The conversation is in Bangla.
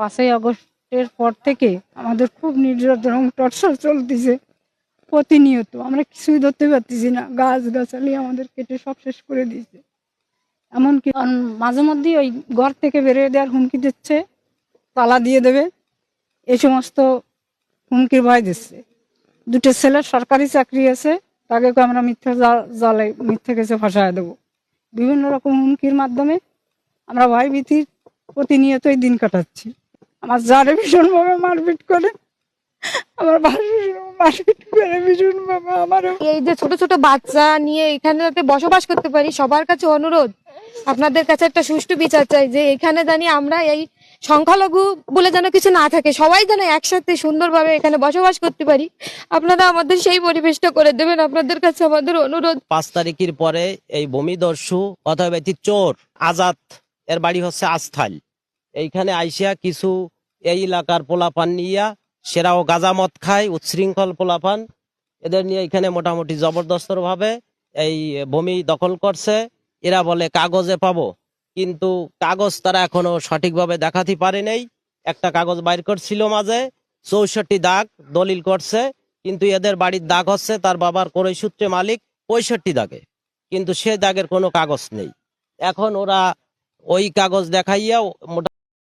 পাঁচই আগস্টের পর থেকে আমাদের খুব নির্যাতন এবং টর্চার চলতেছে প্রতিনিয়ত। আমরা কিছুই ধরতে পারতেছি না। গাছ গাছালি আমাদের কেটে সব শেষ করে দিয়েছে। এমনকি মাঝে মধ্যেই ওই ঘর থেকে বেরিয়ে দেওয়ার হুমকি দিচ্ছে, তালা দিয়ে দেবে এই সমস্ত হুমকির ভয় দিচ্ছে। দুটো ছেলের সরকারি চাকরি আছে তাকে আমরা মিথ্যা জালে, মিথ্যে কেসে ফাঁসায় দেবো। বিভিন্ন রকম হুমকির মাধ্যমে আমরা ভয় ভীতির প্রতিনিয়তই দিন কাটাচ্ছি। আমার যারে ভীষণভাবে মারপিট করে। আমার মারপিট করে ভীষণভাবে আমারও। এই যে ছোট ছোট বাচ্চা নিয়ে এখানে যাতে বসবাস করতে পারি সবার কাছে অনুরোধ আপনাদের কাছে একটা সুষ্ঠু বিচার চাই যে এখানে জানি আমরা এই সংখ্যালঘু বলে যেন কিছু না থাকে সবাই যেন একসাথে সুন্দরভাবে এখানে বসবাস করতে পারি। আপনারা আমাদের সেই পরিবেশটা করে দেবেন আপনাদের কাছে আমাদের অনুরোধ। পাঁচ তারিখের পরে এই ভূমিদস্যু অথবা চোর আজাদ এর বাড়ি হচ্ছে আস্থাল এইখানে আইসিয়া কিছু এই এলাকার পোলাপান নিয়া সেরাও গাজামত খায়, উচ্ছৃঙ্খল পোলাপান। এদের নিয়ে এখানে মোটামুটি জবরদস্তর ভাবে এই ভূমি দখল করছে। এরা বলে, কাগজে পাবো। কিন্তু কাগজ তারা এখনও সঠিকভাবে দেখাতে পারে নাই। একটা কাগজ বাইর করছিল মাঝে, চৌষট্টি দাগ দলিল করছে, কিন্তু এদের বাড়ির দাগ হচ্ছে তার বাবার করে সূত্রে মালিক পঁয়ষট্টি দাগে। কিন্তু সে দাগের কোনো কাগজ নেই। এখন ওরা ওই কাগজ দেখাইয়া মোটা